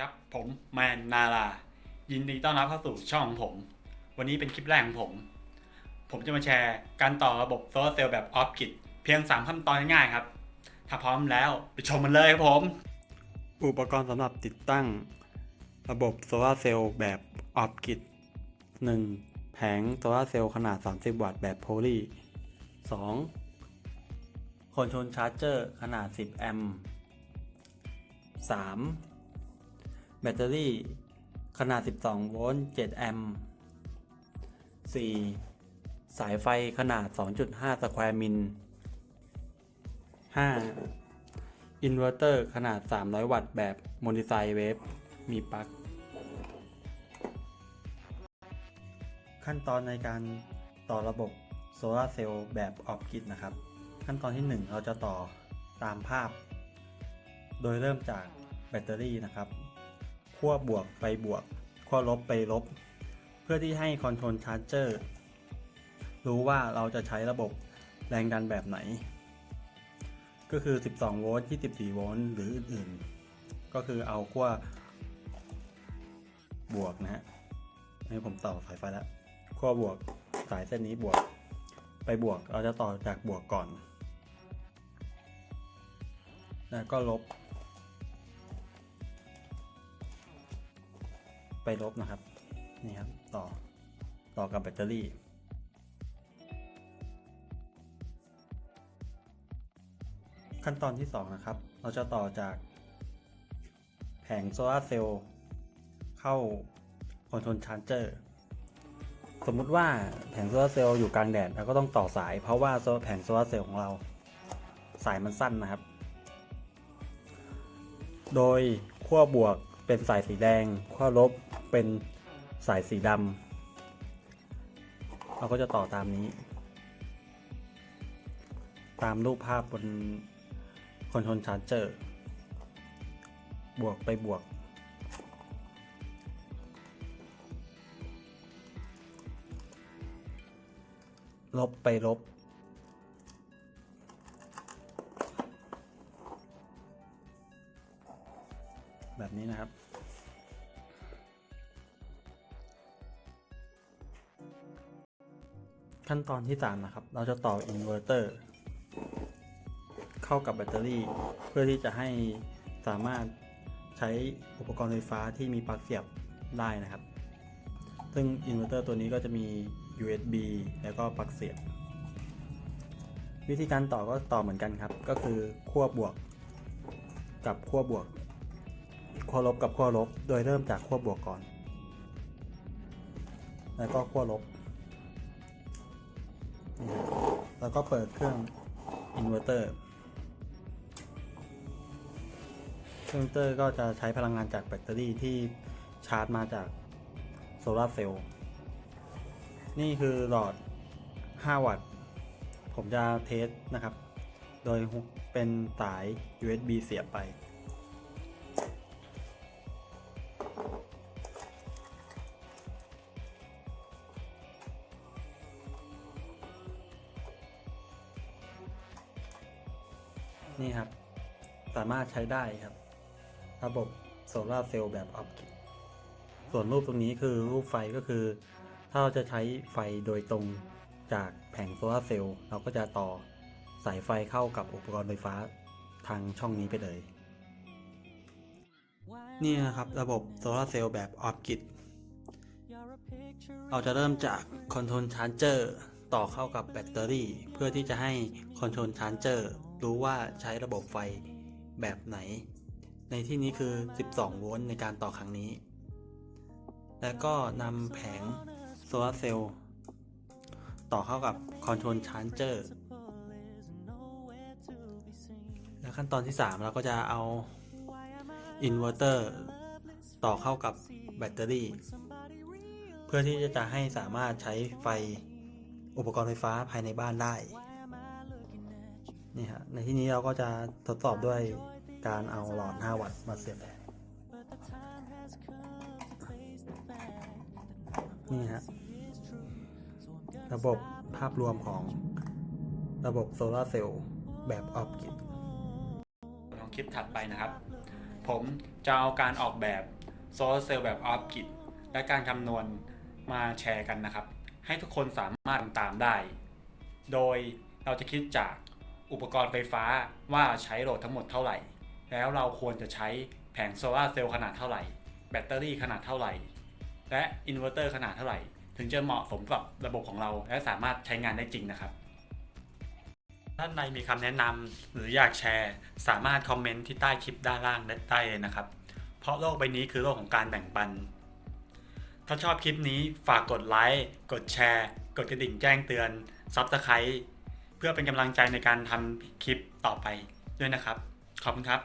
ครับผมแมนนารายินดีต้อนรับเข้าสู่ช่องของผม วันนี้เป็นคลิปแรกของผม ผมจะมาแชร์การต่อระบบโซลาร์เซลล์แบบออฟกิดเพียง 3 ขั้นตอนง่ายๆครับ ถ้าพร้อมแล้วไปชมมันเลยครับผม อุปกรณ์สำหรับติดตั้ง ระบบโซลาร์เซลล์แบบออฟกิด 1. แผงโซลาร์เซลล์ขนาด 30 วัตต์แบบโพลี 2. คอนโทรลชาร์จเจอร์ขนาด 10 แอมป์ 3. แบตเตอรี่ ขนาด 12 โวลต์ 7 แอมป์ 4. สายไฟขนาด 2.5 สแควร์มิล 5. อินเวอร์เตอร์ขนาด 300 วัตต์แบบโมดิไซเวฟ มีปลั๊ก ขั้นตอนในการต่อระบบโซลาเซลล์แบบออฟกิดนะครับ ขั้นตอนที่ 1 เราจะต่อตามภาพ โดยเริ่มจากแบตเตอรี่นะครับ ขั้วบวกไปบวกขั้วลบไปลบ เพื่อที่ให้คอนโทรลชาร์เจอร์รู้ว่าเราจะใช้ระบบแรงดันแบบไหน ก็คือ 12 โวลต์ 24 โวลต์หรืออื่นๆ ก็คือเอาขั้วบวกนะฮะให้ผมต่อสายไฟแล้วขั้วบวกสายเส้นนี้บวก ไปบวกเราจะต่อจากบวกก่อน แล้วก็ลบ ไปลบนะครับ นี่ครับ ต่อ ต่อกับแบตเตอรี่ขั้นตอนที่ 2 นะครับ เราจะต่อจากแผงโซลาเซลล์เข้าคอนโทรลชาร์จเจอร์ สมมุติว่าแผงโซลาเซลล์อยู่กลางแดดเราก็ต้องต่อสาย เพราะว่าแผงโซลาเซลล์ของเราสายมันสั้นนะครับ โดยขั้วบวกเป็นสายสีแดง ขั้วลบ เป็นสายสีดำเราก็จะต่อตามนี้ ตามรูปภาพบนคอนโทรลชาร์จเจอร์ บวกไปบวก ลบไปลบแบบนี้นะครับ ขั้นตอนที่ 3 นะครับ เราจะต่ออินเวอร์เตอร์เข้ากับแบตเตอรี่ เพื่อที่จะให้สามารถใช้อุปกรณ์ไฟฟ้าที่มีปลั๊กเสียบได้นะครับ ซึ่งอินเวอร์เตอร์ตัวนี้ก็จะมี USB แล้วก็ปลั๊กเสียบ วิธีการต่อก็ต่อเหมือนกันครับ ก็คือขั้วบวก กับขั้วบวกขั้วลบกับขั้วลบ โดยเริ่มจากขั้วบวกก่อน แล้วก็ขั้วลบนี่ครับ แล้วก็เปิดเครื่องอินเวอร์เตอร์เครื่องเวอร์เตอร์ก็จะใช้พลังงานจากแบตเตอรี่ที่ชาร์จมาจากโซลาร์เซลล์นี่คือหลอด 5 วัตต์ ผมจะเทสนะครับ โดยเป็นสาย USB เสียบไป นี่ครับ สามารถใช้ได้ครับ ระบบโซลาเซลล์แบบออปติส่วนรูปตรงนี้คือรูปไฟก็คือ ถ้าเราจะใช้ไฟโดยตรงจากแผงโซลาเซลล์เราก็จะต่อสายไฟเข้ากับอุปกรณ์ไฟฟ้าทางช่องนี้ไปเลย นี่นะครับระบบโซลาเซลล์แบบออฟกิดเราจะเริ่มจากคอนโทรลชาร์จเจอร์ต่อเข้ากับแบตเตอรี่ เพื่อที่จะให้คอนโทรลชาร์จเจอร์ รู้ว่าใช้ระบบไฟแบบไหน ในที่นี้คือ 12 โวลต์ในการต่อครั้งนี้ แล้วก็นำแผงโซลาเซลล์ต่อเข้ากับคอนโทรลชาร์จเจอร์แล้วขั้นตอนที่ 3 เราก็จะเอาอินเวอร์เตอร์ต่อเข้ากับแบตเตอรี่ เพื่อที่จะให้สามารถใช้ไฟอุปกรณ์ไฟฟ้าภายในบ้านได้ นี่ฮะในที่นี้เราก็จะทดสอบด้วยการเอาหลอด 5 วัตต์มาเสียบแทนนี่ฮะระบบภาพรวมของระบบโซลาเซลล์แบบออฟกิดของคลิปถัดไปนะครับ ผมจะเอาการออกแบบโซลาเซลล์แบบออฟกิดและการคำนวณมาแชร์กันนะครับ ให้ทุกคนสามารถทำตามได้ โดยเราจะคิดจาก อุปกรณ์ไฟฟ้าว่าใช้โหลดทั้งหมดเท่าไหร่ แล้วเราควรจะใช้แผงโซลาร์เซลล์ขนาดเท่าไหร่ แบตเตอรี่ขนาดเท่าไหร่ และอินเวอร์เตอร์ขนาดเท่าไหร่ ถึงจะเหมาะสมกับระบบของเราและสามารถใช้งานได้จริงนะครับ ท่านใดมีคำแนะนำหรืออยากแชร์ สามารถคอมเมนต์ที่ใต้คลิปด้านล่างได้เลยนะครับ เพราะโลกใบนี้คือโลกของการแบ่งปัน ถ้าชอบคลิปนี้ฝากกดไลค์ กดแชร์ กดกระดิ่งแจ้งเตือนซับสไครต์ เพื่อเป็นกำลังใจในการทำคลิปต่อไปด้วยนะครับ ขอบคุณครับ